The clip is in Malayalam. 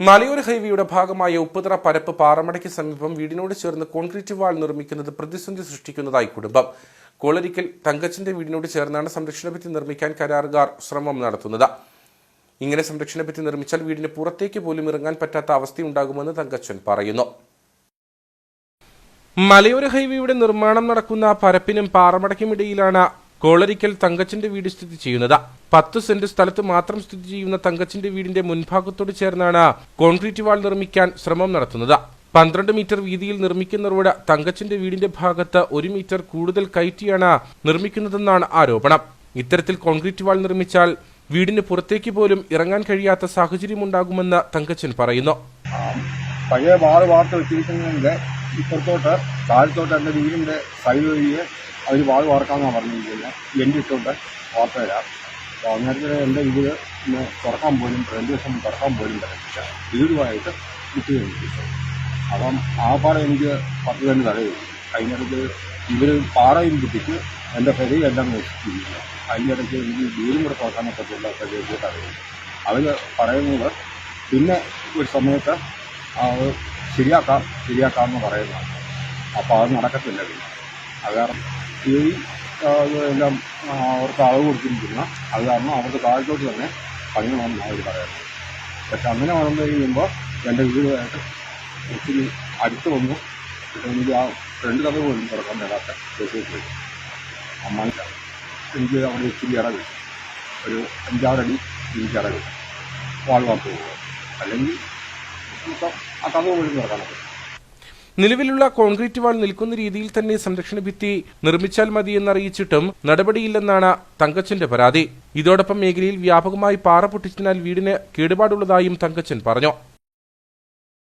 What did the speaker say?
മലയോര ഹൈവേയുടെ ഭാഗമായ ഉപ്പുതറ പരപ്പ് പാറമടയ്ക്ക് സമീപം വീടിനോട് ചേർന്ന് കോൺക്രീറ്റ് വാൾ നിർമ്മിക്കുന്നത് പ്രതിസന്ധി സൃഷ്ടിക്കുന്നതായി കുടുംബം. കോളരിക്കൽ തങ്കച്ചന്റെ വീടിനോട് ചേർന്നാണ് സംരക്ഷണ ഭിത്തി നിർമ്മിക്കാൻ കരാറുകാർ ശ്രമം നടത്തുന്നത്. ഇങ്ങനെ സംരക്ഷണ ഭിത്തി നിർമ്മിച്ചാൽ വീടിന് പുറത്തേക്ക് പോലും ഇറങ്ങാൻ പറ്റാത്ത അവസ്ഥയുണ്ടാകുമെന്ന് തങ്കച്ചൻ പറയുന്നു. മലയോര ഹൈവേയുടെ നിർമ്മാണം നടക്കുന്ന പരപ്പിനും പാറമടയ്ക്കും ഇടയിലാണ് കോളരിക്കൽ തങ്കച്ചന്റെ വീട് സ്ഥിതി ചെയ്യുന്നത്. പത്ത് സെന്റ് സ്ഥലത്ത് മാത്രം സ്ഥിതി ചെയ്യുന്ന തങ്കച്ചന്റെ വീടിന്റെ മുൻഭാഗത്തോട് ചേർന്നാണ് കോൺക്രീറ്റ് വാൾ നിർമ്മിക്കാൻ ശ്രമം നടത്തുന്നത്. പന്ത്രണ്ട് മീറ്റർ വീതിയിൽ നിർമ്മിക്കുന്ന റോഡ് തങ്കച്ചന്റെ വീടിന്റെ ഭാഗത്ത് ഒരു മീറ്റർ കൂടുതൽ കയറ്റിയാണ് നിർമ്മിക്കുന്നതെന്നാണ് ആരോപണം. ഇത്തരത്തിൽ കോൺക്രീറ്റ് വാൾ നിർമ്മിച്ചാൽ വീടിന് പുറത്തേക്ക് പോലും ഇറങ്ങാൻ കഴിയാത്ത സാഹചര്യം സാഹചര്യമുണ്ടാകുമെന്ന് തങ്കച്ചൻ പറയുന്നു. പഴയ വാർത്ത വെച്ചിരിക്കുന്നതിന്റെ ഇപ്പുറത്തോട്ട് താഴത്തോട്ട് എന്റെ വീടിന്റെ സൈഡ് വഴിയെ അവർ വാൾ വാർക്കാമെന്നാണ് പറഞ്ഞിരിക്കുന്നത് എന്റെ ഇട്ടുകൊണ്ട് വാർത്ത തരാം അപ്പോൾ അന്നേരത്തിന് എന്റെ ഇത് ഇന്ന് തുറക്കാൻ പോലും രണ്ട് ദിവസം തുറക്കാൻ പോലും പറ്റില്ല വീടുമായിട്ട് വിട്ടു കഴിഞ്ഞിട്ട് അപ്പം ആ പാടം എനിക്ക് പത്ത് തന്നെ തടയും അതിനിടയ്ക്ക് ഇവർ പാറയും പൊട്ടിച്ച് എന്റെ പെരയെല്ലാം നശിച്ചിരിക്കുന്നു അതിനിടയ്ക്ക് എനിക്ക് വീടും കൂടെ തുറക്കാൻ പറ്റത്തില്ല പെരയൊക്കെ തടയും അവർ പറയുന്നത് പിന്നെ ഒരു സമയത്ത് അത് ശരിയാക്കാം ശരിയാക്കാമെന്ന് പറയുന്നതാണ്. അപ്പോൾ അത് നടക്കത്തില്ല പിന്നെ. അത് കാരണം ഈ എല്ലാം അവർക്ക് അളവ് കൊടുത്തിരിക്കുന്ന. അത് കാരണം അവർക്ക് താഴത്തോട്ട് തന്നെ പണിയണമെന്ന് അവർ പറയുന്നത്. പക്ഷെ അങ്ങനെ വളർന്നു കഴിയുമ്പോൾ എന്റെ വീടുമായിട്ട് ഒത്തിരി അടുത്ത് വന്നു. എനിക്ക് ആ ഫ്രണ്ട് കഥ പോലും തുറക്കാൻ മേലാത്ത കേസേറ്റ് അമ്മാന്റെ എനിക്ക് അവിടെ ഇച്ചിരി ഇട കിട്ടും ഒരു അഞ്ചാറടി എനിക്ക് ഇട കിട്ടും വാൾ വാർത്ത് പോകുക അല്ലെങ്കിൽ നമുക്ക് ആ കഥ പോലും തുറക്കാനൊക്കെ നിലവിലുള്ള കോൺക്രീറ്റ് വാൾ നിൽക്കുന്ന രീതിയിൽ തന്നെ സംരക്ഷണ ഭിത്തി നിർമ്മിച്ചാൽ മതിയെന്നറിയിച്ചിട്ടും നടപടിയില്ലെന്നാണ് തങ്കച്ചന്റെ പരാതി. ഇതോടൊപ്പം മേഖലയിൽ വ്യാപകമായി പാറ പൊട്ടിച്ചതിനാൽ വീടിന് കേടുപാടുള്ളതായും തങ്കച്ചൻ പറഞ്ഞു.